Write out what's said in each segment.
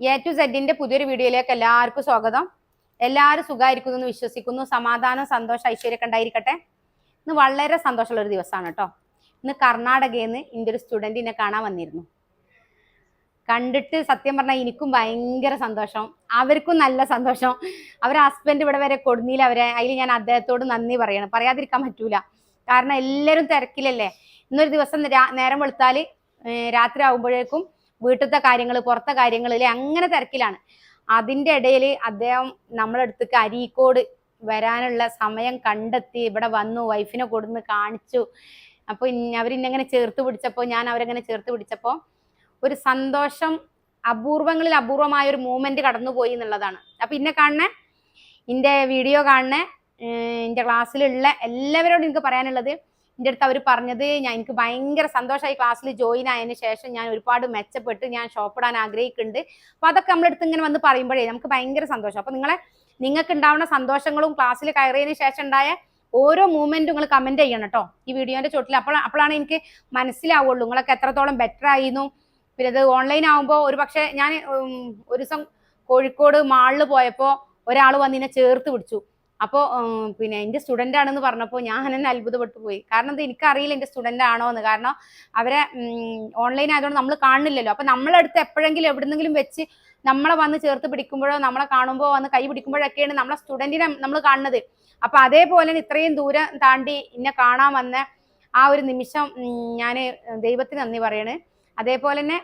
A to സെഡിന്റെ പുതിയൊരു വീഡിയോയിലേക്ക് എല്ലാവർക്കും സ്വാഗതം. എല്ലാവരും സുഖമായിരിക്കുന്നു എന്ന് വിശ്വസിക്കുന്നു. സമാധാനം സന്തോഷം ഐശ്വര്യമൊക്കെ ഉണ്ടായിരിക്കട്ടെ. ഇന്ന് വളരെ സന്തോഷമുള്ള ഒരു ദിവസമാണ് കേട്ടോ. ഇന്ന് കർണാടകയിൽ നിന്ന് എന്റെ ഒരു സ്റ്റുഡന്റിനെ കാണാൻ വന്നിരുന്നു. കണ്ടിട്ട് സത്യം പറഞ്ഞാൽ എനിക്കും ഭയങ്കര സന്തോഷം. അവർക്കും നല്ല സന്തോഷം. അവരെ ഹസ്ബൻഡ് ഇവിടെ വരെ കൊടുന്നില്ല അവരെ. അതിൽ ഞാൻ അദ്ദേഹത്തോട് നന്ദി പറയണം. പറയാതിരിക്കാൻ പറ്റൂല. കാരണം എല്ലാവരും തിരക്കിലല്ലേ? ഇന്നൊരു ദിവസം നേരം വെളുത്താൽ രാത്രി ആകുമ്പോഴേക്കും വീട്ടിലത്തെ കാര്യങ്ങൾ പുറത്തെ കാര്യങ്ങൾ അല്ലെ അങ്ങനെ തിരക്കിലാണ്. അതിന്റെ ഇടയിൽ അദ്ദേഹം നമ്മളെ അടുത്തേക്ക് അരീക്കോട് വരാനുള്ള സമയം കണ്ടെത്തി ഇവിടെ വന്നു വൈഫിനെ കൊടുന്ന് കാണിച്ചു. അപ്പോൾ അവരിന്നെങ്ങനെ ചേർത്ത് പിടിച്ചപ്പോൾ ഞാൻ അവരെങ്ങനെ ചേർത്ത് പിടിച്ചപ്പോൾ ഒരു സന്തോഷം അപൂർവങ്ങളിൽ അപൂർവമായ ഒരു മൂമെന്റ് കടന്നുപോയി എന്നുള്ളതാണ്. അപ്പൊ ഇന്നെ കാണുന്ന എന്റെ വീഡിയോ കാണുന്ന എന്റെ ക്ലാസ്സിലുള്ള എല്ലാവരോടും എനിക്ക് പറയാനുള്ളത് എന്റെ അടുത്ത് അവർ പറഞ്ഞത് ഞാൻ എനിക്ക് ഭയങ്കര സന്തോഷമായി ക്ലാസ്സിൽ ജോയിൻ ആയതിനു ശേഷം ഞാൻ ഒരുപാട് മെച്ചപ്പെട്ട് ഞാൻ ഷോപ്പിടാൻ ആഗ്രഹിക്കുന്നുണ്ട് അപ്പൊ അതൊക്കെ നമ്മളെടുത്ത് ഇങ്ങനെ വന്ന് പറയുമ്പോഴേ നമുക്ക് ഭയങ്കര സന്തോഷം. അപ്പൊ നിങ്ങളെ നിങ്ങൾക്ക് ഉണ്ടാവുന്ന സന്തോഷങ്ങളും ക്ലാസ്സിൽ കയറിയതിന് ശേഷം ഉണ്ടായ ഓരോ മൂവ്മെന്റും നിങ്ങൾ കമന്റ് ചെയ്യണം കേട്ടോ ഈ വീഡിയോന്റെ ചോട്ടിൽ അപ്പോൾ അപ്പോഴാണ് എനിക്ക് മനസ്സിലാവുള്ളൂ നിങ്ങളൊക്കെ എത്രത്തോളം ബെറ്റർ ആയിരുന്നു. പിന്നെ ഇത് ഓൺലൈൻ ആകുമ്പോൾ ഒരു പക്ഷേ ഞാൻ ഒരു ദിവസം കോഴിക്കോട് മാളിൽ പോയപ്പോൾ ഒരാൾ വന്നിനെ ചേർത്ത് പിടിച്ചു. അപ്പോൾ പിന്നെ എന്റെ സ്റ്റുഡന്റ് ആണെന്ന് പറഞ്ഞപ്പോൾ ഞാൻ തന്നെ അത്ഭുതപ്പെട്ടു പോയി കാരണം എന്താ എനിക്കറിയില്ല എന്റെ സ്റ്റുഡന്റ് ആണോ എന്ന്. കാരണം അവരെ ഓൺലൈൻ ആയതുകൊണ്ട് നമ്മൾ കാണുന്നില്ലല്ലോ. അപ്പം നമ്മളടുത്ത് എപ്പോഴെങ്കിലും എവിടെന്നെങ്കിലും വെച്ച് നമ്മളെ വന്ന് ചേർത്ത് പിടിക്കുമ്പോഴോ നമ്മളെ കാണുമ്പോൾ വന്ന് കൈ പിടിക്കുമ്പോഴൊക്കെയാണ് നമ്മളെ സ്റ്റുഡന്റിനെ നമ്മൾ കാണുന്നത്. അപ്പം അതേപോലെ ഇത്രയും ദൂരം താണ്ടി എന്നെ കാണാൻ വന്ന ആ ഒരു നിമിഷം ഞാൻ ദൈവത്തിന് നന്ദി പറയണ്. അതേപോലെ തന്നെ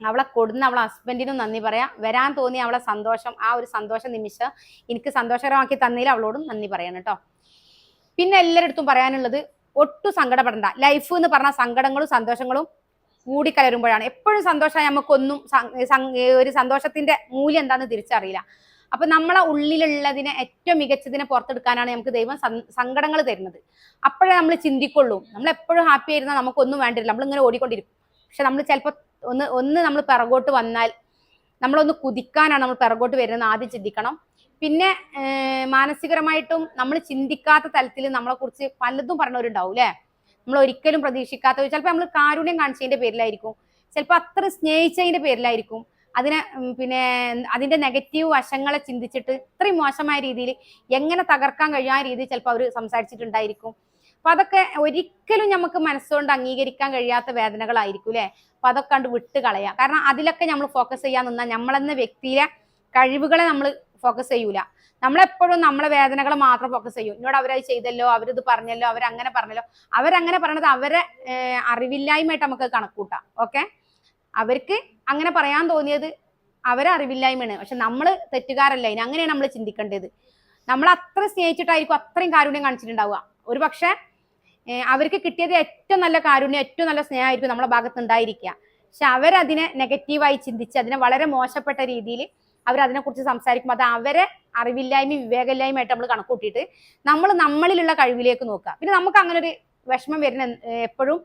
അവളെ കൊടുന്ന് അവളെ ഹസ്ബൻഡിനും നന്ദി പറയാം. വരാൻ തോന്നിയ അവളെ സന്തോഷം ആ ഒരു സന്തോഷ നിമിഷം എനിക്ക് സന്തോഷകരമാക്കി തന്നതിൽ അവളോടും നന്ദി പറയണം കേട്ടോ പിന്നെ എല്ലായിടത്തും പറയാനുള്ളത് ഒട്ടും സങ്കടപ്പെടണ്ട. ലൈഫ് എന്ന് പറഞ്ഞാൽ സങ്കടങ്ങളും സന്തോഷങ്ങളും കൂടിക്കലരുമ്പോഴാണ് എപ്പോഴും സന്തോഷമായി നമുക്കൊന്നും ഒരു സന്തോഷത്തിന്റെ മൂല്യം എന്താണെന്ന് തിരിച്ചറിയില്ല. അപ്പൊ നമ്മളെ ഉള്ളിലുള്ളതിനെ ഏറ്റവും മികച്ചതിനെ പുറത്തെടുക്കാനാണ് നമുക്ക് ദൈവം സങ്കടങ്ങൾ തരുന്നത്. അപ്പോഴേ നമ്മൾ ചിന്തിക്കുള്ളൂ. നമ്മൾ എപ്പോഴും ഹാപ്പി ആയിരുന്നാൽ നമുക്കൊന്നും വേണ്ടില്ല. നമ്മളിങ്ങനെ ഓടിക്കൊണ്ടിരിക്കും. പക്ഷെ നമ്മൾ ചിലപ്പോൾ ഒന്ന് ഒന്ന് നമ്മൾ പിറകോട്ട് വന്നാൽ നമ്മളൊന്ന് കുതിക്കാനാണ് നമ്മൾ പിറകോട്ട് വരുന്നത് ആദ്യം ചിന്തിക്കണം. പിന്നെ മാനസികരമായിട്ടും നമ്മൾ ചിന്തിക്കാത്ത തലത്തിൽ നമ്മളെ കുറിച്ച് പലതും പറഞ്ഞവരുണ്ടാവും അല്ലേ നമ്മൾ ഒരിക്കലും പ്രതീക്ഷിക്കാത്ത ചിലപ്പോൾ നമ്മൾ കാരുണ്യം കാണിച്ചതിന്റെ പേരിലായിരിക്കും. ചിലപ്പോൾ അത്ര സ്നേഹിച്ചതിന്റെ പേരിലായിരിക്കും. അതിനെ പിന്നെ അതിന്റെ നെഗറ്റീവ് വശങ്ങളെ ചിന്തിച്ചിട്ട് ഇത്രയും മോശമായ രീതിയിൽ എങ്ങനെ തകർക്കാൻ കഴിയാൻ രീതിയിൽ ചിലപ്പോൾ അവർ സംസാരിച്ചിട്ടുണ്ടായിരിക്കും. അപ്പൊ അതൊക്കെ ഒരിക്കലും നമുക്ക് മനസ്സുകൊണ്ട് അംഗീകരിക്കാൻ കഴിയാത്ത വേദനകളായിരിക്കും അല്ലെ അപ്പൊ അതൊക്കെ കണ്ട് വിട്ട് കളയാം. കാരണം അതിലൊക്കെ നമ്മൾ ഫോക്കസ് ചെയ്യാൻ നിന്നാൽ നമ്മളെന്ന വ്യക്തിയിലെ കഴിവുകളെ നമ്മൾ ഫോക്കസ് ചെയ്യൂല. നമ്മളെപ്പോഴും നമ്മളെ വേദനകൾ മാത്രം ഫോക്കസ് ചെയ്യും. എന്നോട് അവരത് ചെയ്തല്ലോ അവരിത് പറഞ്ഞല്ലോ അവരങ്ങനെ പറഞ്ഞല്ലോ. അവരങ്ങനെ പറയണത് അവരെ അറിവില്ലായ്മയായിട്ട് നമുക്ക് കണക്കൂട്ടാം. ഓക്കെ? അവർക്ക് അങ്ങനെ പറയാൻ തോന്നിയത് അവരെ അറിവില്ലായ്മയാണ്. പക്ഷെ നമ്മൾ തെറ്റുകാരല്ല. ഇനി അങ്ങനെയാണ് നമ്മൾ ചിന്തിക്കേണ്ടത്. നമ്മൾ അത്ര സ്നേഹിച്ചിട്ടായിരിക്കും അത്രയും കാരുണ്യം കാണിച്ചിട്ടുണ്ടാവുക. ഒരു പക്ഷെ അവർക്ക് കിട്ടിയത് ഏറ്റവും നല്ല കാരുണ്യം ഏറ്റവും നല്ല സ്നേഹമായിരിക്കും നമ്മുടെ ഭാഗത്ത് ഉണ്ടായിരിക്കുക. പക്ഷെ അവരതിനെ നെഗറ്റീവായി ചിന്തിച്ച് അതിനെ വളരെ മോശപ്പെട്ട രീതിയിൽ അവർ അതിനെക്കുറിച്ച് സംസാരിക്കുമ്പോൾ അത് അവരെ അറിവില്ലായ്മ വിവേകമില്ലായ്മയായിട്ട് നമ്മൾ കണക്കൂട്ടിയിട്ട് നമ്മൾ നമ്മളിലുള്ള കഴിവിലേക്ക് നോക്കുക. പിന്നെ നമുക്ക് അങ്ങനെ ഒരു വിഷമം വരുന്ന എപ്പോഴും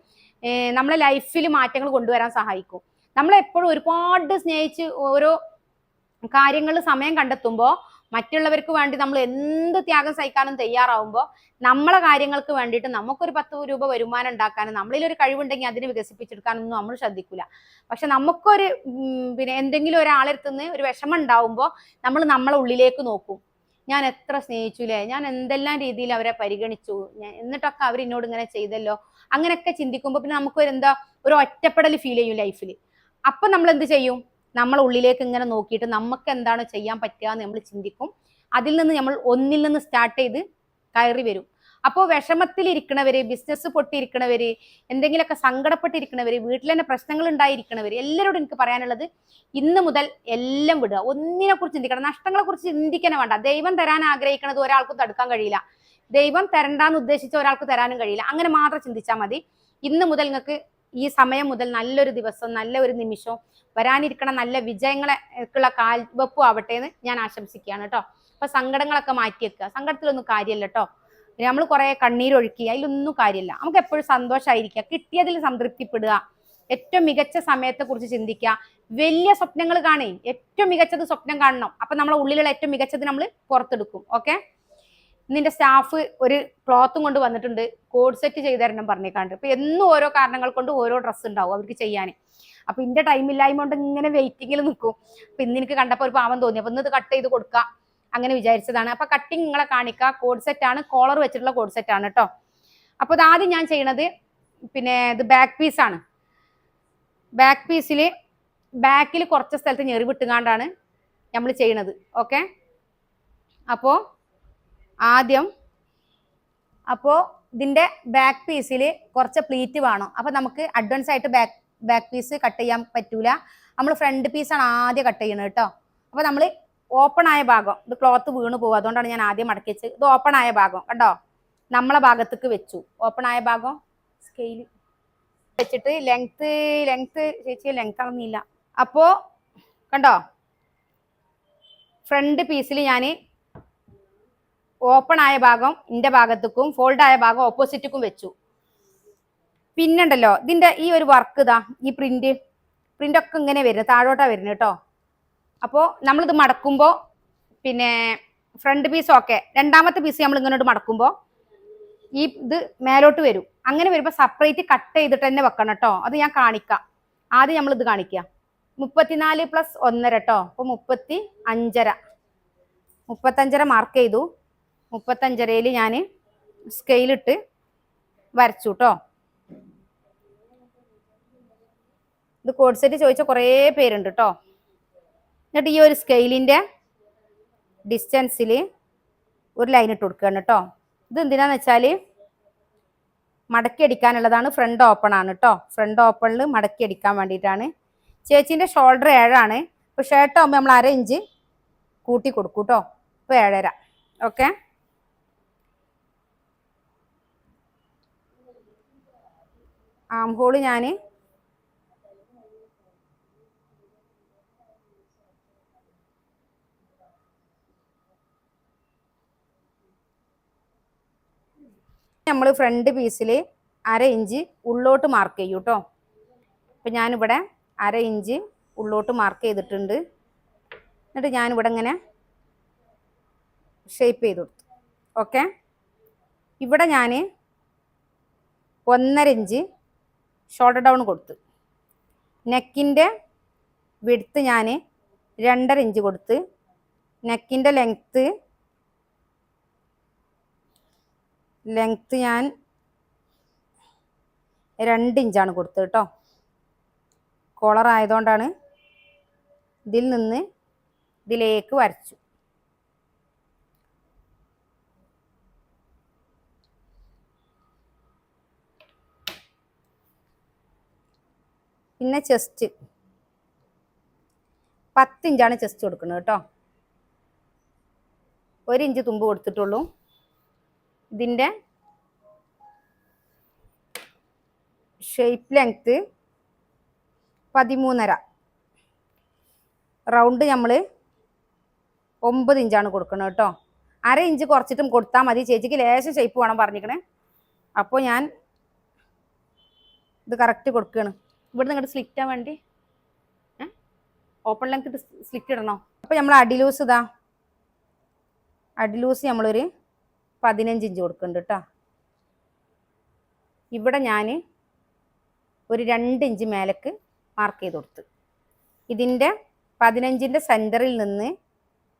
നമ്മളെ ലൈഫിൽ മാറ്റങ്ങൾ കൊണ്ടുവരാൻ സഹായിക്കും. നമ്മളെപ്പോഴും ഒരുപാട് സ്നേഹിച്ച് ഓരോ കാര്യങ്ങൾ സമയം കണ്ടെത്തുമ്പോൾ മറ്റുള്ളവർക്ക് വേണ്ടി നമ്മൾ എന്ത് ത്യാഗം സഹിക്കാനും തയ്യാറാവുമ്പോൾ നമ്മളെ കാര്യങ്ങൾക്ക് വേണ്ടിയിട്ട് നമുക്കൊരു പത്ത് രൂപ വരുമാനം ഉണ്ടാക്കാനും നമ്മളിലൊരു കഴിവുണ്ടെങ്കിൽ അതിനെ വികസിപ്പിച്ചെടുക്കാനൊന്നും നമ്മൾ ശ്രദ്ധിക്കില്ല പക്ഷെ നമുക്കൊരു പിന്നെ എന്തെങ്കിലും ഒരാളെടുത്തുനിന്ന് ഒരു വിഷമം ഉണ്ടാവുമ്പോൾ നമ്മൾ നമ്മളെ ഉള്ളിലേക്ക് നോക്കും. ഞാൻ എത്ര സ്നേഹിച്ചുല്ലേ ഞാൻ എന്തെല്ലാം രീതിയിൽ അവരെ പരിഗണിച്ചു എന്നിട്ടൊക്കെ അവർ എന്നോട് ഇങ്ങനെ ചെയ്തല്ലോ അങ്ങനെയൊക്കെ ചിന്തിക്കുമ്പോൾ പിന്നെ നമുക്ക് എന്താ ഒരു ഒറ്റപ്പെടൽ ഫീൽ ചെയ്യും ലൈഫിൽ അപ്പൊ നമ്മൾ എന്ത് ചെയ്യും? നമ്മളെ ഉള്ളിലേക്ക് ഇങ്ങനെ നോക്കിയിട്ട് നമുക്ക് എന്താണ് ചെയ്യാൻ പറ്റുക എന്ന് നമ്മൾ ചിന്തിക്കും. അതിൽ നിന്ന് നമ്മൾ ഒന്നിൽ നിന്ന് സ്റ്റാർട്ട് ചെയ്ത് കയറി വരും. അപ്പോൾ വിഷമത്തിലിരിക്കണവര് ബിസിനസ് പൊട്ടിയിരിക്കണവര് എന്തെങ്കിലുമൊക്കെ സങ്കടപ്പെട്ടിരിക്കണവര് വീട്ടിൽ തന്നെ പ്രശ്നങ്ങൾ ഉണ്ടായിരിക്കണവര് എല്ലാവരോടും എനിക്ക് പറയാനുള്ളത് ഇന്ന് മുതൽ എല്ലാം വിടുക. ഒന്നിനെ കുറിച്ച് ചിന്തിക്കണം. നഷ്ടങ്ങളെ കുറിച്ച് ചിന്തിക്കാനേ വേണ്ട. ദൈവം തരാൻ ആഗ്രഹിക്കണത് ഒരാൾക്കും തടുക്കാൻ കഴിയില്ല. ദൈവം തരണ്ടാന്ന് ഉദ്ദേശിച്ച ഒരാൾക്ക് തരാനും കഴിയില്ല. അങ്ങനെ മാത്രം ചിന്തിച്ചാൽ മതി. ഇന്ന് മുതൽ നിങ്ങൾക്ക് ഈ സമയം മുതൽ നല്ലൊരു ദിവസം നല്ലൊരു ഒരു നിമിഷവും വരാനിരിക്കണ നല്ല വിജയങ്ങളെക്കുള്ള കാൽവെപ്പും ആവട്ടെ എന്ന് ഞാൻ ആശംസിക്കുകയാണ് കേട്ടോ അപ്പൊ സങ്കടങ്ങളൊക്കെ മാറ്റി വെക്കുക. സങ്കടത്തിലൊന്നും കാര്യമല്ല കേട്ടോ നമ്മൾ കുറെ കണ്ണീരൊഴുക്കി അതിലൊന്നും കാര്യമില്ല. നമുക്ക് എപ്പോഴും സന്തോഷമായിരിക്കുക കിട്ടിയതിൽ സംതൃപ്തിപ്പെടുക. ഏറ്റവും മികച്ച സമയത്തെ കുറിച്ച് ചിന്തിക്കുക. വലിയ സ്വപ്നങ്ങൾ കാണേ. ഏറ്റവും മികച്ചത് സ്വപ്നം കാണണം. അപ്പൊ നമ്മളെ ഉള്ളിലുള്ള ഏറ്റവും മികച്ചത് നമ്മൾ പുറത്തെടുക്കും. ഓക്കെ? നിന്റെ സ്റ്റാഫ് ഒരു ക്ലോത്തും കൊണ്ട് വന്നിട്ടുണ്ട്. കോഡ് സെറ്റ് ചെയ്ത് തരണം പറഞ്ഞേക്കാണ്ട്. ഇപ്പൊ എന്നും ഓരോ കാരണങ്ങൾ കൊണ്ട് ഓരോ ഡ്രസ്സ് ഉണ്ടാവും അവർക്ക് ചെയ്യാൻ. അപ്പൊ ഇന്റെ ടൈം ഇല്ലായ്മ കൊണ്ട് ഇങ്ങനെ വെയിറ്റിങ്ങിൽ നിൽക്കും അപ്പൊ ഇന്ന് എനിക്ക് കണ്ടപ്പോൾ ഒരു പാവം തോന്നി. അപ്പൊ ഇന്ന് ഇത് കട്ട് ചെയ്ത് കൊടുക്കാം. അങ്ങനെ വിചാരിച്ചതാണ്. അപ്പൊ കട്ടിങ് നിങ്ങളെ കാണിക്കുക കോഡ് സെറ്റ് ആണ്. കോളർ വെച്ചിട്ടുള്ള കോഡ് സെറ്റ് ആണ് കേട്ടോ അപ്പൊ ഇത് ആദ്യം ഞാൻ ചെയ്യണത് പിന്നെ ഇത് ബാക്ക് പീസ് ആണ്. ബാക്ക് പീസിൽ ബാക്കിൽ കുറച്ച് സ്ഥലത്ത് ഞെറി വിട്ടുകാണ്ടാണ് നമ്മൾ ചെയ്യണത്. ഓക്കെ അപ്പോൾ ആദ്യം അപ്പോൾ ഇതിന്റെ ബാക്ക് പീസിൽ കുറച്ച് പ്ലീറ്റ് വേണം. അപ്പോൾ നമുക്ക് അഡ്വാൻസ് ആയിട്ട് ബാക്ക് ബാക്ക് പീസ് കട്ട് ചെയ്യാൻ പറ്റൂല. നമ്മൾ ഫ്രണ്ട് പീസാണ് ആദ്യം കട്ട് ചെയ്യുന്നത് കേട്ടോ അപ്പോൾ നമ്മൾ ഓപ്പൺ ആയ ഭാഗം ഇത് ക്ലോത്ത് വീണ് പോകും അതുകൊണ്ടാണ് ഞാൻ ആദ്യം മടക്കി വെച്ചത് ഇത് ഓപ്പൺ ആയ ഭാഗം കണ്ടോ? നമ്മളെ ഭാഗത്തേക്ക് വെച്ചു. ഓപ്പൺ ആയ ഭാഗം സ്കെയിൽ വെച്ചിട്ട് ലെങ്ത്ത് ലെങ്ത്ത് ചേച്ചി ലെങ്ത് അറിഞ്ഞില്ല അപ്പോ കണ്ടോ? ഫ്രണ്ട് പീസിൽ ഞാൻ ഓപ്പൺ ആയ ഭാഗം എന്റെ ഭാഗത്തേക്കും ഫോൾഡ് ആയ ഭാഗം ഓപ്പോസിറ്റിക്കും വെച്ചു. പിന്നുണ്ടല്ലോ ഇതിന്റെ ഈ ഒരു വർക്ക് ഇതാ ഈ പ്രിന്റ് പ്രിന്റ് ഒക്കെ ഇങ്ങനെ വരുന്നത് താഴോട്ടാ വരുന്നത് കേട്ടോ അപ്പോൾ നമ്മളിത് മടക്കുമ്പോൾ പിന്നെ ഫ്രണ്ട് പീസ് ഓക്കെ രണ്ടാമത്തെ പീസ് നമ്മൾ ഇങ്ങോട്ട് മടക്കുമ്പോൾ ഈ ഇത് മേലോട്ട് വരും. അങ്ങനെ വരുമ്പോൾ സെപ്പറേറ്റ് കട്ട് ചെയ്തിട്ട് തന്നെ വെക്കണം കേട്ടോ അത് ഞാൻ കാണിക്കാം. ആദ്യം നമ്മൾ ഇത് കാണിക്കുക മുപ്പത്തിനാല് പ്ലസ് ഒന്നര കേട്ടോ അപ്പോൾ മുപ്പത്തി അഞ്ചര മുപ്പത്തഞ്ചര മാർക്ക് ചെയ്തു. മുപ്പത്തഞ്ചരയിൽ ഞാൻ സ്കെയിലിട്ട് വരച്ചു കേട്ടോ ഇത് കോഡ് സെറ്റ് ചോദിച്ച കുറേ പേരുണ്ട് കേട്ടോ എന്നിട്ട് ഈ ഒരു സ്കെയിലിന്റെ ഡിസ്റ്റൻസിൽ ഒരു ലൈൻ ഇട്ട് കൊടുക്കുകയാണ് കേട്ടോ ഇത് എന്തിനാന്ന് വെച്ചാൽ മടക്കി അടിക്കാനുള്ളതാണ് ഫ്രണ്ട് ഓപ്പൺ ആണ് കേട്ടോ ഫ്രണ്ട് ഓപ്പണിൽ മടക്കി അടിക്കാൻ വേണ്ടിയിട്ടാണ്. ചേച്ചീന്റെ ഷോൾഡർ ഏഴാണ്. ഇപ്പോൾ ഷർട്ട് ആകുമ്പോൾ നമ്മൾ അര ഇഞ്ച് കൂട്ടി കൊടുക്കും കേട്ടോ ഇപ്പോൾ ഏഴര. ഓക്കെ ആം ഹോൾ ഞാൻ നമ്മൾ ഫ്രണ്ട് പീസിൽ അര ഇഞ്ച് ഉള്ളോട്ട് മാർക്ക് ചെയ്യൂ കേട്ടോ അപ്പം ഞാനിവിടെ അര ഇഞ്ച് ഉള്ളോട്ട് മാർക്ക് ചെയ്തിട്ടുണ്ട്. എന്നിട്ട് ഞാനിവിടെ ഇങ്ങനെ ഷേപ്പ് ചെയ്ത് കൊടുത്തു. ഓക്കെ ഇവിടെ ഞാൻ ഒന്നര ഇഞ്ച് ഷോൾഡർ ഡൗൺ കൊടുത്തു. നെക്കിന്റെ വിടുത്ത് ഞാൻ രണ്ടര ഇഞ്ച് കൊടുത്ത് നെക്കിന്റെ ലെങ്ത്ത് ലെങ്ത്ത് ഞാൻ രണ്ട് ഇഞ്ചാണ് കൊടുത്തത് കേട്ടോ കോളർ ആയതുകൊണ്ടാണ് ഇതിൽ നിന്ന് ഇതിലേക്ക് വരച്ചു. പിന്നെ ചെസ്റ്റ് പത്തിഞ്ചാണ് ചെസ്റ്റ് കൊടുക്കുന്നത് കേട്ടോ ഒരു ഇഞ്ച് തുമ്പ് കൊടുത്തിട്ടുള്ളൂ. ഇതിന്റെ ഷേപ്പ് ലെങ്ത്ത് പതിമൂന്നര. റൗണ്ട് നമ്മൾ ഒമ്പത് ഇഞ്ചാണ് കൊടുക്കുന്നത് കേട്ടോ. അര ഇഞ്ച് കുറച്ചിട്ടും കൊടുത്താൽ മതി. ചേച്ചിക്ക് ലേശം ഷേപ്പ് വേണം പറഞ്ഞിരിക്കണേ. അപ്പോൾ ഞാൻ ഇത് കറക്റ്റ് കൊടുക്കുകയാണ് ഇവിടെ നിങ്ങളുടെ സ്ലിറ്റാൻ വേണ്ടി. ഓപ്പൺ ലെങ്ത് സ്ലിറ്റ് ഇടണോ? അപ്പോൾ നമ്മൾ അടിലൂസ് ഇതാ. അടിലൂസ് നമ്മളൊരു പതിനഞ്ച് ഇഞ്ച് കൊടുക്കുന്നുണ്ട് കേട്ടോ ഇവിടെ ഞാൻ ഒരു രണ്ട് ഇഞ്ച് മേലേക്ക് മാർക്ക് ചെയ്ത് കൊടുത്ത്. ഇതിന്റെ പതിനഞ്ചിന്റെ സെന്ററിൽ നിന്ന്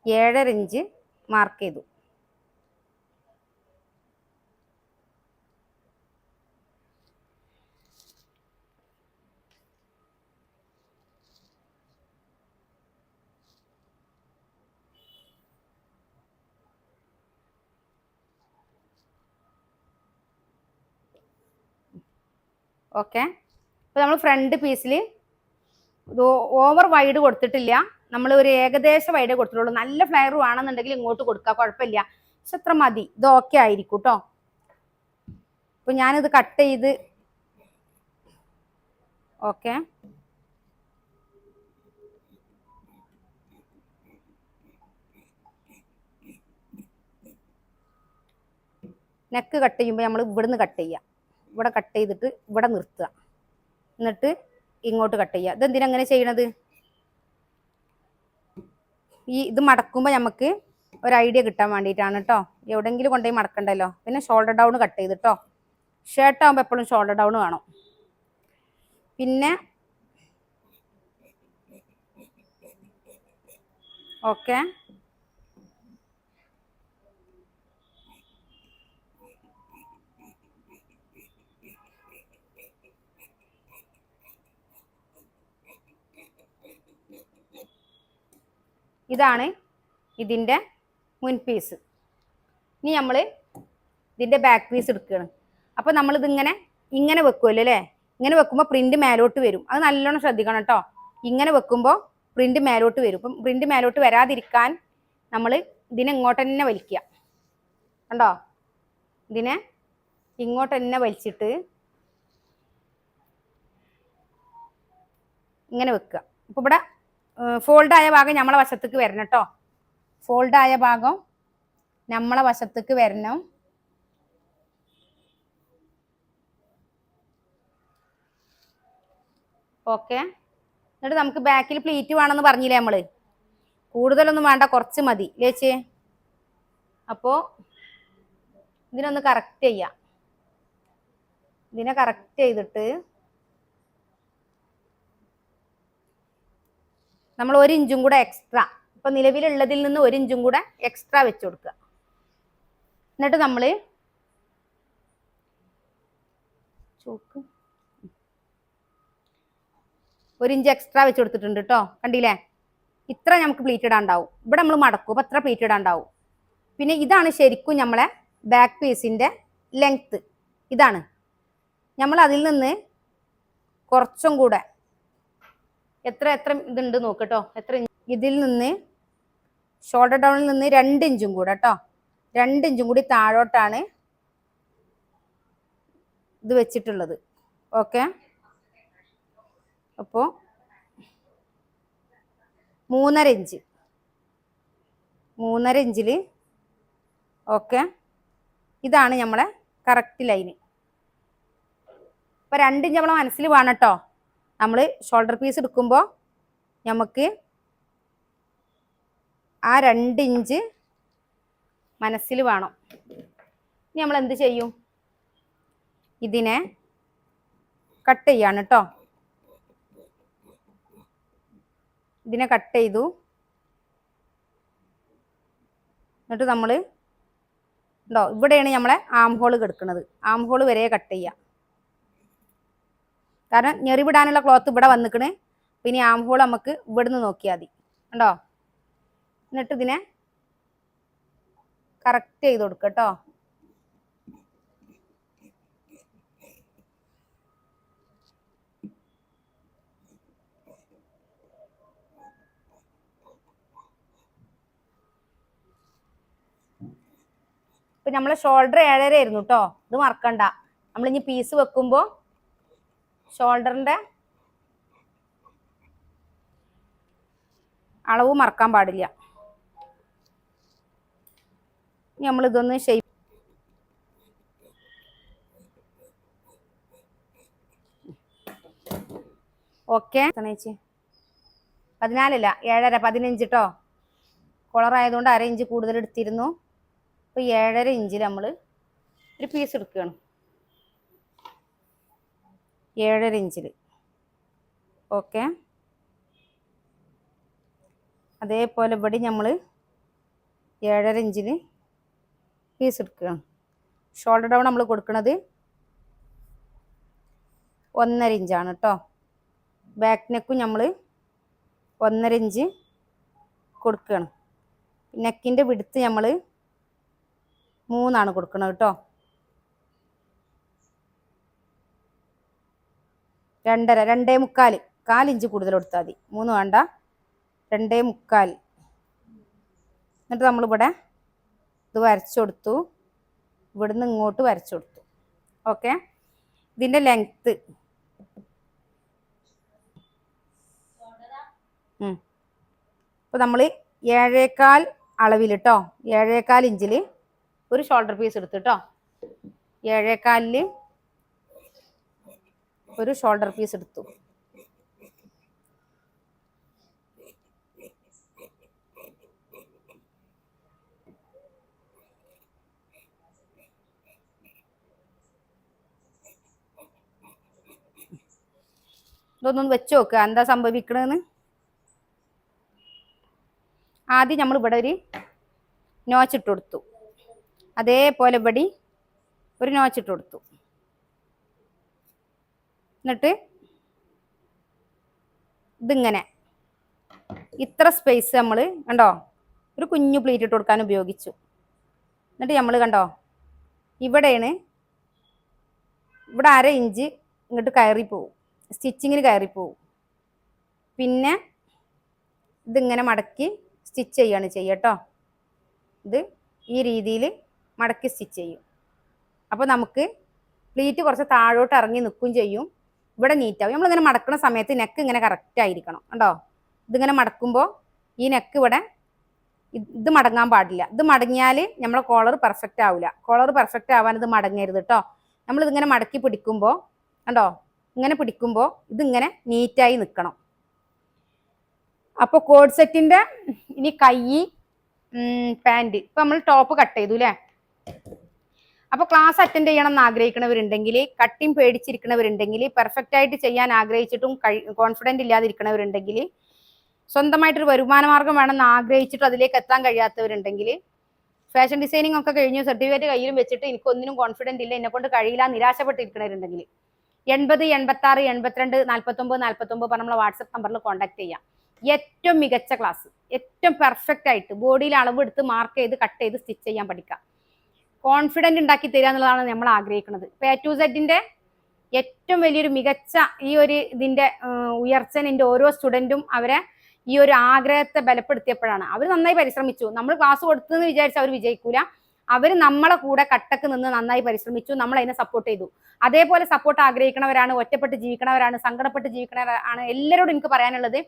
ഏഴര ഇഞ്ച് മാർക്ക് ചെയ്തു. ഓക്കെ അപ്പോൾ നമ്മൾ ഫ്രണ്ട് പീസിൽ ഓവർ വൈഡ് കൊടുത്തിട്ടില്ല. നമ്മൾ ഒരു ഏകദേശ വൈഡ് കൊടുത്തിട്ടുള്ളൂ. നല്ല ഫ്ലയർ വേണമെന്നുണ്ടെങ്കിൽ ഇങ്ങോട്ട് കൊടുക്കുക കുഴപ്പമില്ല. പക്ഷെ അത്ര മതി. ഇത് ഓക്കെ ആയിരിക്കും കേട്ടോ അപ്പോൾ ഞാനിത് കട്ട് ചെയ്ത് ഓക്കെ നെക്ക് കട്ട് ചെയ്യുമ്പോൾ നമ്മൾ ഇവിടുന്ന് കട്ട് ചെയ്യുക ഇവിടെ കട്ട് ചെയ്തിട്ട് ഇവിടെ നിർത്തുക. എന്നിട്ട് ഇങ്ങോട്ട് കട്ട് ചെയ്യുക. ഇതെന്തിനാ അങ്ങനെ ചെയ്യണത്? ഈ ഇത് മടക്കുമ്പോൾ നമുക്ക് ഒരു ഐഡിയ കിട്ടാൻ വേണ്ടിയിട്ടാണ് കേട്ടോ എവിടെയെങ്കിലും കൊണ്ടുപോയി മടക്കണ്ടല്ലോ. പിന്നെ ഷോൾഡർ ഡൗൺ കട്ട് ചെയ്തിട്ടോ ഷർട്ടാകുമ്പോൾ എപ്പോഴും ഷോൾഡർ ഡൗൺ വേണം. പിന്നെ ഓക്കേ ഇതാണ് ഇതിന്റെ മുൻ പീസ് ഇനി നമ്മൾ ഇതിന്റെ ബാക്ക് പീസ് എടുക്കുകയാണ്. അപ്പോൾ നമ്മളിതിങ്ങനെ ഇങ്ങനെ വെക്കുമല്ലോ അല്ലേ? ഇങ്ങനെ വെക്കുമ്പോൾ പ്രിന്റ് മേലോട്ട് വരും. അത് നല്ലോണം ശ്രദ്ധിക്കണം കേട്ടോ. ഇങ്ങനെ വെക്കുമ്പോൾ പ്രിന്റ് മേലോട്ട് വരും. ഇപ്പം പ്രിന്റ് മേലോട്ട് വരാതിരിക്കാൻ നമ്മൾ ഇതിനെ ഇങ്ങോട്ട് തന്നെ വലിക്കുക. കണ്ടോ? ഇതിനെ ഇങ്ങോട്ട് തന്നെ വലിച്ചിട്ട് ഇങ്ങനെ വെക്കുക. അപ്പോൾ ഇവിടെ ഫോൾഡ് ആയ ഭാഗം നമ്മളെ വശത്തേക്ക് വരണം കേട്ടോ ആയ ഭാഗം നമ്മളെ വശത്തേക്ക് വരണം. ഓക്കെ. എന്നിട്ട് നമുക്ക് ബാക്കിൽ പ്ലീറ്റ് വേണമെന്ന് പറഞ്ഞില്ലേ നമ്മൾ? കൂടുതലൊന്നും വേണ്ട കുറച്ച് മതി. ലേച്ചേ അപ്പോ ഇതിനൊന്ന് കറക്റ്റ് ചെയ്യാം. ഇതിനെ കറക്റ്റ് ചെയ്തിട്ട് നമ്മൾ ഒരു ഇഞ്ചും കൂടെ എക്സ്ട്രാ ഇപ്പൊ നിലവിലുള്ളതിൽ നിന്ന് ഒരു ഇഞ്ചും കൂടെ എക്സ്ട്രാ വെച്ച് കൊടുക്കുക. എന്നിട്ട് നമ്മൾ ചോക്ക്. ഒരു ഇഞ്ച് എക്സ്ട്രാ വെച്ച് കൊടുത്തിട്ടുണ്ട് കേട്ടോ കണ്ടില്ലേ? ഇത്ര നമുക്ക് പ്ലീറ്റ് ഇടാണ്ടാവും. ഇവിടെ നമ്മൾ മടക്കും. അപ്പൊ ഇത്ര പ്ലീറ്റ് ഇടാണ്ടാവും. പിന്നെ ഇതാണ് ശരിക്കും നമ്മളെ ബാക്ക് പീസിന്റെ ലെങ്ത് ഇതാണ്. നമ്മൾ അതിൽ നിന്ന് കുറച്ചും കൂടെ എത്ര എത്ര ഇതുണ്ട് നോക്കട്ടോ എത്ര ഇതിൽ നിന്ന് ഷോൾഡർ ഡൗണിൽ നിന്ന് രണ്ട് ഇഞ്ചും കൂടെ കേട്ടോ രണ്ട് ഇഞ്ചും കൂടി താഴോട്ടാണ് ഇത് വെച്ചിട്ടുള്ളത്. ഓക്കെ? അപ്പോൾ മൂന്നര ഇഞ്ച്. മൂന്നര ഇഞ്ചിൽ ഓക്കെ? ഇതാണ് നമ്മളെ കറക്റ്റ് ലൈന് അപ്പോൾ രണ്ട് ഇഞ്ച് നമ്മളെ മനസ്സിൽ വേണം കേട്ടോ നമ്മൾ ഷോൾഡർ പീസ് എടുക്കുമ്പോൾ നമുക്ക് ആ രണ്ട് ഇഞ്ച് മനസ്സിൽ വേണം. ഇനി നമ്മൾ എന്ത് ചെയ്യും? ഇതിനെ കട്ട് ചെയ്യാണ് കേട്ടോ ഇതിനെ കട്ട് ചെയ്തു. എന്നിട്ട് നമ്മൾ ഉണ്ടോ ഇവിടെയാണ് നമ്മളെ ആം ഹോൾ കിടക്കുന്നത് ആം വരെ കട്ട് ചെയ്യുക കാരണം ഞെറിവിടാനുള്ള ക്ലോത്ത് ഇവിടെ വന്നിക്കണ്. പിന്നെ ആം ഹോൾ നമുക്ക് ഇവിടുന്ന് നോക്കിയാൽ മതി. ഉണ്ടോ എന്നിട്ട് ഇതിനെ കറക്റ്റ് ചെയ്ത് കൊടുക്കുക കേട്ടോ. ഇപ്പൊ നമ്മളെ ഷോൾഡർ ഏഴര ആയിരുന്നു കേട്ടോ. ഇത് മറക്കണ്ട. നമ്മളിനി പീസ് വെക്കുമ്പോ ഷോൾഡറിന്റെ അളവ് മറക്കാൻ പാടില്ല. ഇനി നമ്മൾ ഇതൊന്ന് ഷെയ്പ്പ് ഓക്കെ ചേച്ചി പതിനാലല്ല ഏഴര പതിനഞ്ച് കേട്ടോ ആയതുകൊണ്ട് അര ഇഞ്ച് കൂടുതൽ എടുത്തിരുന്നു. അപ്പോൾ ഏഴര ഇഞ്ചിൽ നമ്മൾ ഒരു പീസ് എടുക്കുകയാണ്. ഏഴര ഇഞ്ചിൽ ഓക്കെ. അതേപോലെ ഇവിടെ നമ്മൾ ഏഴര ഇഞ്ചിൽ പീസ് എടുക്കുക. ഷോൾഡർ ഡൗൺ നമ്മൾ കൊടുക്കുന്നത് ഒന്നര ഇഞ്ചാണ് കേട്ടോ ബാക്ക് നെക്കും നമ്മൾ ഒന്നര ഇഞ്ച് കൊടുക്കുകയാണ് നെക്കിന്റെ വിടുത്ത് നമ്മൾ മൂന്നാണ് കൊടുക്കുന്നത് കേട്ടോ രണ്ടര രണ്ടേ മുക്കാൽ കാലിഞ്ച് കൂടുതൽ കൊടുത്താൽ മതി. മൂന്ന് വേണ്ട. രണ്ടേ മുക്കാൽ എന്നിട്ട് നമ്മളിവിടെ ഇത് വരച്ചു കൊടുത്തു. ഇവിടുന്ന് ഇങ്ങോട്ട് വരച്ചു കൊടുത്തു. ഓക്കെ? ഇതിന്റെ ലെങ്ത്ത് അപ്പോൾ നമ്മൾ ഏഴേക്കാൽ അളവിൽ കേട്ടോ ഏഴേക്കാൽ ഇഞ്ചിൽ ഒരു ഷോൾഡർ പീസ് എടുത്തു കേട്ടോ ഏഴേക്കാലിൽ ഒരു ഷോൾഡർ പീസ് എടുത്തു. ഇതൊന്നും വെച്ച് നോക്കുക എന്താ സംഭവിക്കണെന്ന്. ആദ്യം നമ്മൾ ഇവിടെ ഒരു നോച്ചിട്ട് കൊടുത്തു. അതേപോലെ ഇവിടെ ഒരു നോച്ചിട്ട് കൊടുത്തു. എന്നിട്ട് ഇതിങ്ങനെ. ഇത്ര സ്പേസ് നമ്മൾ കണ്ടോ? ഒരു കുഞ്ഞു പ്ലേറ്റ് ഇട്ട് കൊടുക്കാൻ ഉപയോഗിച്ചു. എന്നിട്ട് നമ്മൾ കണ്ടോ? ഇവിടെയാണ് ഇവിടെ അര ഇഞ്ച് ഇങ്ങോട്ട് കയറി സ്റ്റിച്ചിങ്ങിന് കയറി പിന്നെ ഇതിങ്ങനെ മടക്കി സ്റ്റിച്ച് ചെയ്യാണ് ചെയ്യട്ടോ ഇത് ഈ രീതിയിൽ മടക്കി സ്റ്റിച്ച് ചെയ്യും. അപ്പോൾ നമുക്ക് പ്ലീറ്റ് കുറച്ച് താഴോട്ട് ഇറങ്ങി നിൽക്കുകയും ചെയ്യും. ഇവിടെ നീറ്റാവും നമ്മളിങ്ങനെ മടക്കുന്ന സമയത്ത് നെക്ക് ഇങ്ങനെ കറക്റ്റ് ആയിരിക്കണം കണ്ടോ? ഇതിങ്ങനെ മടക്കുമ്പോൾ ഈ നെക്ക് ഇവിടെ ഇത് മടങ്ങാൻ പാടില്ല. ഇത് മടങ്ങിയാൽ നമ്മളെ കോളർ പെർഫെക്റ്റ് ആവില്ല കോളർ പെർഫെക്റ്റ് ആവാൻ ഇത് മടങ്ങരുത് കേട്ടോ നമ്മൾ ഇതിങ്ങനെ മടക്കി പിടിക്കുമ്പോൾ കണ്ടോ? ഇങ്ങനെ പിടിക്കുമ്പോൾ ഇതിങ്ങനെ നീറ്റായി നിൽക്കണം അപ്പോൾ കോഡ് സെറ്റിന്റെ ഇനി കൈ പാന്റ് ഇപ്പം നമ്മൾ ടോപ്പ് കട്ട് ചെയ്തു അല്ലേ അപ്പൊ ക്ലാസ് അറ്റൻഡ് ചെയ്യണം എന്ന് ആഗ്രഹിക്കുന്നവരുണ്ടെങ്കിൽ കട്ടിങ് പേടിച്ചിരിക്കുന്നവരുണ്ടെങ്കിൽ പെർഫെക്റ്റ് ആയിട്ട് ചെയ്യാൻ ആഗ്രഹിച്ചിട്ടും കോൺഫിഡന്റ് ഇല്ലാതിരിക്കുന്നവരുണ്ടെങ്കിൽ സ്വന്തമായിട്ടൊരു വരുമാന മാർഗം വേണമെന്ന് ആഗ്രഹിച്ചിട്ട് അതിലേക്ക് എത്താൻ കഴിയാത്തവരുണ്ടെങ്കിൽ ഫാഷൻ ഡിസൈനിങ് ഒക്കെ കഴിഞ്ഞു സർട്ടിഫിക്കറ്റ് കയ്യിലും വെച്ചിട്ട് എനിക്കൊന്നിനും കോൺഫിഡന്റ് ഇല്ല എന്നെക്കൊണ്ട് കഴിയില്ല നിരാശപ്പെട്ടിരിക്കുന്നവരുണ്ടെങ്കിൽ എൺപത് എൺപത്തി ആറ് എൺപത്തിരണ്ട് നാൽപ്പത്തൊമ്പത് നാൽപ്പത്തൊമ്പത് നമ്മളെ വാട്സപ്പ് നമ്പറിൽ കോൺടാക്ട് ചെയ്യാം. ഏറ്റവും മികച്ച ക്ലാസ് ഏറ്റവും പെർഫെക്റ്റ് ആയിട്ട് ബോഡിയിൽ അളവെടുത്ത് മാർക്ക് ചെയ്ത് കട്ട് ചെയ്ത് സ്റ്റിച്ച് ചെയ്യാൻ പഠിക്കാം. കോൺഫിഡന്റ് ഉണ്ടാക്കി തരിക എന്നുള്ളതാണ് നമ്മൾ ആഗ്രഹിക്കുന്നത്. ഇപ്പൊ എ ടു സെഡിന്റെ ഏറ്റവും വലിയൊരു മികച്ച ഈ ഒരു ഇതിന്റെ ഉയർച്ച എന്റെ ഓരോ സ്റ്റുഡന്റും അവരെ ഈ ഒരു ആഗ്രഹത്തെ ബലപ്പെടുത്തിയപ്പോഴാണ്. അവർ നന്നായി പരിശ്രമിച്ചു. നമ്മൾ ക്ലാസ് കൊടുത്തെന്ന് വിചാരിച്ച് അവർ വിജയിക്കൂല. അവർ നമ്മളെ കൂടെ കട്ടക്ക് നിന്ന് നന്നായി പരിശ്രമിച്ചു. നമ്മൾ അതിനെ സപ്പോർട്ട് ചെയ്തു. അതേപോലെ സപ്പോർട്ട് ആഗ്രഹിക്കണവരാണ് ഒറ്റപ്പെട്ട് ജീവിക്കണവരാണ് സങ്കടപ്പെട്ട് ജീവിക്കണവരാണ് എല്ലാവരോടും എനിക്ക് പറയാനുള്ളത്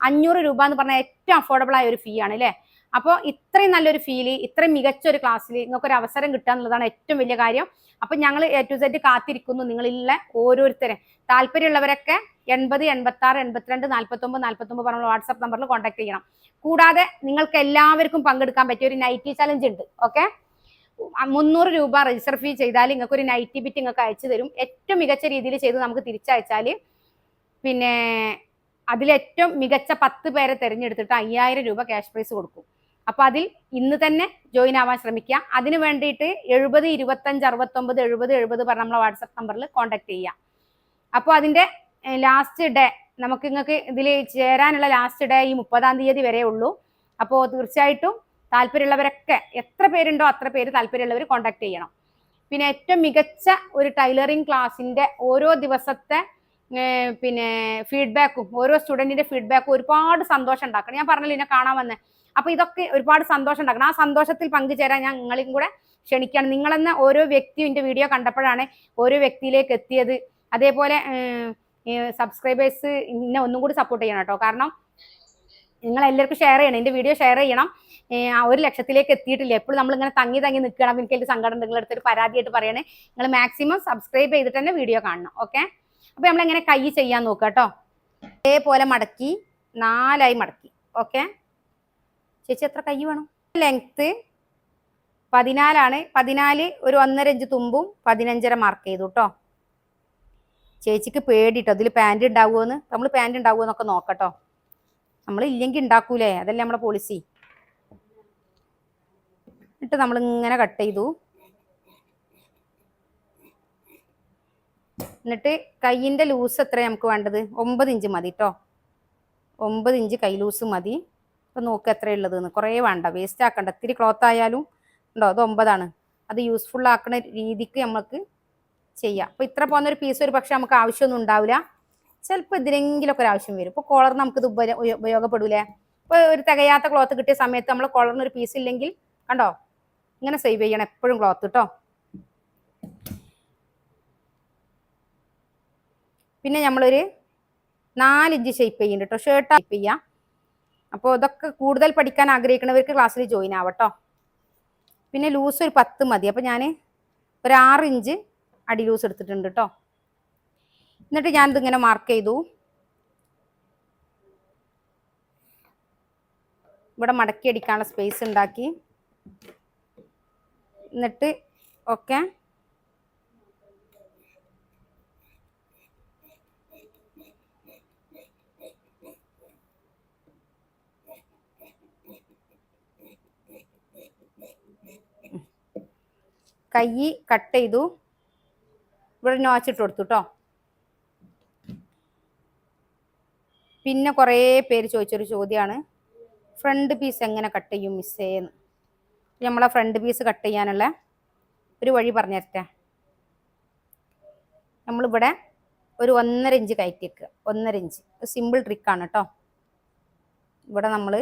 അഞ്ഞൂറ് രൂപ എന്ന് പറഞ്ഞാൽ ഏറ്റവും അഫോർഡബിൾ ആയ ഒരു ഫീ ആണ് അല്ലേ? അപ്പോൾ ഇത്രയും നല്ലൊരു ഫീൽ ഇത്രയും മികച്ച ഒരു ക്ലാസ്സിൽ നിങ്ങൾക്ക് ഒരു അവസരം കിട്ടുക എന്നുള്ളതാണ് ഏറ്റവും വലിയ കാര്യം. അപ്പൊ ഞങ്ങൾ എ ടു സെറ്റ് കാത്തിരിക്കുന്നു നിങ്ങളിലെ ഓരോരുത്തരെ. താല്പര്യമുള്ളവരൊക്കെ എൺപത് എൺപത്തി ആറ് എൺപത്തിരണ്ട് നാൽപ്പത്തൊമ്പത് നാൽപ്പത്തൊമ്പത് പറഞ്ഞ വാട്സ്ആപ്പ് നമ്പറിൽ കോൺടാക്ട് ചെയ്യണം. കൂടാതെ നിങ്ങൾക്ക് എല്ലാവർക്കും പങ്കെടുക്കാൻ പറ്റിയ ഒരു നൈറ്റി ചലഞ്ച് ഉണ്ട്. ഓക്കെ മുന്നൂറ് രൂപ രജിസ്റ്റർ ഫീ ചെയ്താൽ നിങ്ങൾക്ക് ഒരു നൈറ്റി ബിറ്റ് നിങ്ങൾക്ക് അയച്ചു തരും. ഏറ്റവും മികച്ച രീതിയിൽ ചെയ്ത് നമുക്ക് തിരിച്ചയച്ചാൽ പിന്നെ അതിലേറ്റവും മികച്ച പത്ത് പേരെ തിരഞ്ഞെടുത്തിട്ട് അയ്യായിരം രൂപ ക്യാഷ് പ്രൈസ് കൊടുക്കും. അപ്പൊ അതിൽ ഇന്ന് തന്നെ ജോയിൻ ആവാൻ ശ്രമിക്കുക. അതിന് വേണ്ടിയിട്ട് എഴുപത് ഇരുപത്തഞ്ച് അറുപത്തൊമ്പത് എഴുപത് എഴുപത് പറഞ്ഞ നമ്മളെ വാട്സപ്പ് നമ്പറിൽ കോൺടാക്ട് ചെയ്യുക. അപ്പോൾ അതിന്റെ ലാസ്റ്റ് ഡേ നമുക്ക് നിങ്ങൾക്ക് ഇതിൽ ചേരാനുള്ള ലാസ്റ്റ് ഡേ ഈ മുപ്പതാം തീയതി വരെ ഉള്ളൂ. അപ്പോൾ തീർച്ചയായിട്ടും താല്പര്യമുള്ളവരൊക്കെ എത്ര പേരുണ്ടോ അത്ര പേര് താല്പര്യമുള്ളവർ കോൺടാക്ട് ചെയ്യണം. പിന്നെ ഏറ്റവും മികച്ച ഒരു ടൈലറിംഗ് ക്ലാസ്സിന്റെ ഓരോ ദിവസത്തെ പിന്നെ ഫീഡ്ബാക്കും ഓരോ സ്റ്റുഡന്റിന്റെ ഫീഡ്ബാക്കും ഒരുപാട് സന്തോഷം ഉണ്ടാക്കണം. ഞാൻ പറഞ്ഞില്ല എന്നെ കാണാൻ വന്നേ. അപ്പൊ ഇതൊക്കെ ഒരുപാട് സന്തോഷം ഉണ്ടാക്കണം. ആ സന്തോഷത്തിൽ പങ്കുചേരാൻ ഞാൻ നിങ്ങളെയും കൂടെ ക്ഷണിക്കുകയാണ്. നിങ്ങളെന്ന ഓരോ വ്യക്തിയും വീഡിയോ കണ്ടപ്പോഴാണ് ഓരോ വ്യക്തിയിലേക്ക് എത്തിയത്. അതേപോലെ സബ്സ്ക്രൈബേഴ്സ് ഇന്നെ ഒന്നും കൂടി സപ്പോർട്ട് ചെയ്യണം കേട്ടോ. കാരണം നിങ്ങൾ എല്ലാവർക്കും ഷെയർ ചെയ്യണം. എന്റെ വീഡിയോ ഷെയർ ചെയ്യണം. ഒരു ലക്ഷത്തിലേക്ക് എത്തിയിട്ടില്ല. എപ്പോഴും നമ്മൾ ഇങ്ങനെ തങ്ങി തങ്ങി നിൽക്കണം എനിക്ക് എനിക്ക് സങ്കടം നിങ്ങളുടെ അടുത്തൊരു പരാതിയായിട്ട് പറയണേ. നിങ്ങൾ മാക്സിമം സബ്സ്ക്രൈബ് ചെയ്തിട്ട് തന്നെ വീഡിയോ കാണണം. ഓക്കെ അപ്പൊ നമ്മൾ എങ്ങനെ കൈ ചെയ്യാൻ നോക്കാം കേട്ടോ. അതേപോലെ മടക്കി നാലായി മടക്കി. ഓക്കെ ചേച്ചി എത്ര കൈ വേണം? ലെങ്ത്ത് പതിനാലാണ്. പതിനാല് ഒരു ഒന്നര ഇഞ്ച് തുമ്പും പതിനഞ്ചര മാർക്ക് ചെയ്തു കേട്ടോ ചേച്ചിക്ക് പേടിട്ടോ അതിൽ പാന്റ് ഉണ്ടാവുമെന്ന് നമ്മൾ പാന്റ് ഉണ്ടാവുമെന്നൊക്കെ നോക്കട്ടോ. നമ്മൾ ഇല്ലെങ്കിൽ ഉണ്ടാക്കൂലേ അതല്ലേ നമ്മുടെ പോളിസി എന്നിട്ട് നമ്മൾ ഇങ്ങനെ കട്ട് ചെയ്തു. എന്നിട്ട് കയ്യിന്റെ ലൂസ് എത്ര നമുക്ക് വേണ്ടത്? ഒമ്പത് ഇഞ്ച് മതി കേട്ടോ ഒമ്പത് ഇഞ്ച് കൈ ലൂസ് മതി. ഇപ്പം നോക്ക് എത്രയുള്ളത് എന്ന് കുറേ വേണ്ട. വേസ്റ്റ് ആക്കണ്ട. ഇത്തിരി ക്ലോത്ത് ആയാലും ഉണ്ടോ? അത് ഒമ്പതാണ്. അത് യൂസ്ഫുൾ ആക്കുന്ന രീതിക്ക് നമുക്ക് ചെയ്യാം. അപ്പോൾ ഇത്ര പോകുന്ന ഒരു പീസ് ഒരു പക്ഷെ നമുക്ക് ആവശ്യമൊന്നും ഉണ്ടാവില്ല. ചിലപ്പോൾ ഇതിനെങ്കിലൊക്കെ ഒരു ആവശ്യം വരും. ഇപ്പോൾ കോളർ നമുക്കിത് ഉപ ഉപയോഗപ്പെടൂലേ? ഇപ്പോൾ ഒരു തികയാത്ത ക്ലോത്ത് കിട്ടിയ സമയത്ത് നമ്മൾ കോളറിന് ഒരു പീസ് ഇല്ലെങ്കിൽ കണ്ടോ? ഇങ്ങനെ സേവ് ചെയ്യണം എപ്പോഴും ക്ലോത്ത് കേട്ടോ പിന്നെ നമ്മളൊരു നാലിഞ്ച് ഷേപ്പ് ചെയ്യുന്നുണ്ട് കേട്ടോ ഷർട്ട് ഷേപ്പ് ചെയ്യാം. അപ്പോൾ ഇതൊക്കെ കൂടുതൽ പഠിക്കാൻ ആഗ്രഹിക്കുന്നവർക്ക് ക്ലാസ്സിൽ ജോയിൻ ആവട്ടോ. പിന്നെ ലൂസ് ഒരു പത്ത് മതി. അപ്പോൾ ഞാൻ ഒരു ആറ് ഇഞ്ച് അടി ലൂസ് എടുത്തിട്ടുണ്ട് കേട്ടോ എന്നിട്ട് ഞാനിത് ഇങ്ങനെ മാർക്ക് ചെയ്തു. ഇവിടെ മടക്കി അടിക്കാനുള്ള സ്പേസ് ഉണ്ടാക്കി. എന്നിട്ട് ഓക്കെ കൈ കട്ട് ചെയ്തു. ഇവിടെ നോച്ചിട്ട് കൊടുത്തു കേട്ടോ പിന്നെ കുറേ പേര് ചോദിച്ചൊരു ചോദ്യമാണ് ഫ്രണ്ട് പീസ് എങ്ങനെ കട്ട് ചെയ്യും മിസ്സേന്ന് നമ്മളെ ഫ്രണ്ട് പീസ് കട്ട് ചെയ്യാനുള്ള ഒരു വഴി പറഞ്ഞു തരട്ടെ. നമ്മളിവിടെ ഒരു ഒന്നര ഇഞ്ച് കയറ്റി വെക്കുക ഒന്നര ഇഞ്ച് സിമ്പിൾ ട്രിക്കാണ് കേട്ടോ ഇവിടെ നമ്മൾ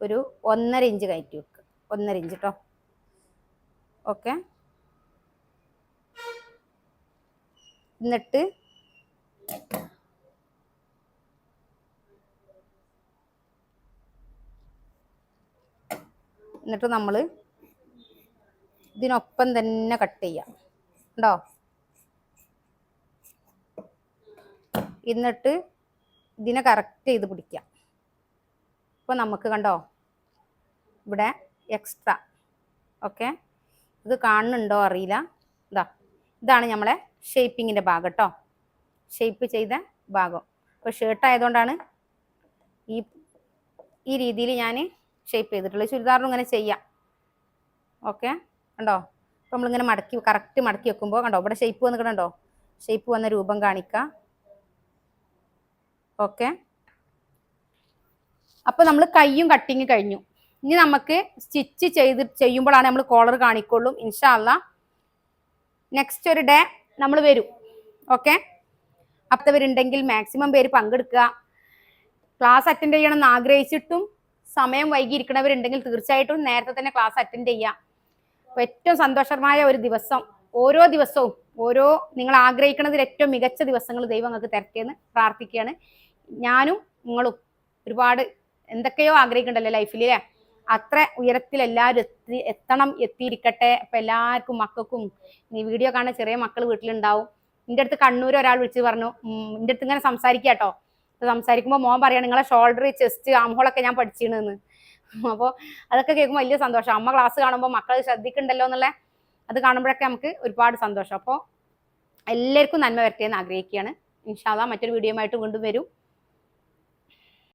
ഒരു ഒന്നര ഇഞ്ച് കയറ്റി വെക്കുക ഒന്നര ഇഞ്ച് കേട്ടോ ഓക്കെ. എന്നിട്ട് എന്നിട്ട് നമ്മൾ ഇതിനൊപ്പം തന്നെ കട്ട് ചെയ്യാം. ഉണ്ടോ എന്നിട്ട് ഇതിനെ കറക്റ്റ് ചെയ്ത് പിടിക്കാം. ഇപ്പോൾ നമുക്ക് കണ്ടോ? ഇവിടെ എക്സ്ട്രാ ഓക്കെ. ഇത് കാണുന്നുണ്ടോ അറിയില്ല. ഇതാ ഇതാണ് നമ്മളെ ഷേപ്പിങ്ങിന്റെ ഭാഗം കേട്ടോ ഷേപ്പ് ചെയ്ത ഭാഗം. ഇപ്പോൾ ഷർട്ട് ആയതുകൊണ്ടാണ് ഈ ഈ രീതിയിൽ ഞാൻ ഷേപ്പ് ചെയ്തിട്ടുള്ളത്. ചുരിദാറും ഇങ്ങനെ ചെയ്യാം. ഓക്കെ കണ്ടോ? അപ്പോൾ നമ്മളിങ്ങനെ മടക്കി കറക്റ്റ് മടക്കി വെക്കുമ്പോൾ കണ്ടോ? ഇവിടെ ഷേപ്പ് വന്നിട്ടുണ്ടോ? ഷേപ്പ് വന്ന രൂപം കാണിക്കുക ഓക്കെ അപ്പോൾ നമ്മൾ കയ്യും കട്ടിങ് കഴിഞ്ഞു. ഇനി നമുക്ക് സ്റ്റിച്ച് ചെയ്ത് ചെയ്യുമ്പോഴാണ് നമ്മൾ കോളർ കാണിക്കുള്ളൂ. ഇൻഷാല്ല നെക്സ്റ്റ് ഒരു ഡേ നമ്മൾ വരും. ഓക്കെ അപ്പത്തവരുണ്ടെങ്കിൽ മാക്സിമം പേര് പങ്കെടുക്കുക. ക്ലാസ് അറ്റൻഡ് ചെയ്യണമെന്ന് ആഗ്രഹിച്ചിട്ടും സമയം വൈകിയിരിക്കണവരുണ്ടെങ്കിൽ തീർച്ചയായിട്ടും നേരത്തെ തന്നെ ക്ലാസ് അറ്റൻഡ് ചെയ്യാം അപ്പോൾ ഏറ്റവും സന്തോഷമായ ഒരു ദിവസം ഓരോ ദിവസവും ഓരോ നിങ്ങൾ ആഗ്രഹിക്കുന്നതിൽ ഏറ്റവും മികച്ച ദിവസങ്ങൾ ദൈവം നിങ്ങൾക്ക് തിരക്കിയെന്ന് പ്രാർത്ഥിക്കുകയാണ്. ഞാനും നിങ്ങളും ഒരുപാട് എന്തൊക്കെയോ ആഗ്രഹിക്കണ്ടല്ലോ ലൈഫിൽ അല്ലേ അത്ര ഉയരത്തിൽ എല്ലാവരും എത്തി എത്തണം എത്തിയിരിക്കട്ടെ. അപ്പം എല്ലാവർക്കും മക്കൾക്കും ഈ വീഡിയോ കാണാൻ ചെറിയ മക്കൾ വീട്ടിലുണ്ടാവും. എന്റെ അടുത്ത് കണ്ണൂർ ഒരാൾ വിളിച്ച് പറഞ്ഞു എന്റെ അടുത്ത് ഇങ്ങനെ സംസാരിക്കാട്ടോ കേട്ടോ. സംസാരിക്കുമ്പോൾ മോൻ പറയാണ് നിങ്ങളെ ഷോൾഡർ ചെസ്റ്റ് ആംഹോളൊക്കെ ഞാൻ പഠിച്ചിരുന്നെന്ന്. അപ്പോൾ അതൊക്കെ കേൾക്കുമ്പോൾ വലിയ സന്തോഷം. അമ്മ ക്ലാസ് കാണുമ്പോൾ മക്കൾ ശ്രദ്ധിക്കണ്ടല്ലോ എന്നുള്ള അത് കാണുമ്പോഴൊക്കെ നമുക്ക് ഒരുപാട് സന്തോഷം. അപ്പോൾ എല്ലാവർക്കും നന്മ വരട്ടെ എന്ന് ആഗ്രഹിക്കുകയാണ്. ഇൻഷാല്ല മറ്റൊരു വീഡിയോ ആയിട്ട് വീണ്ടും വരും.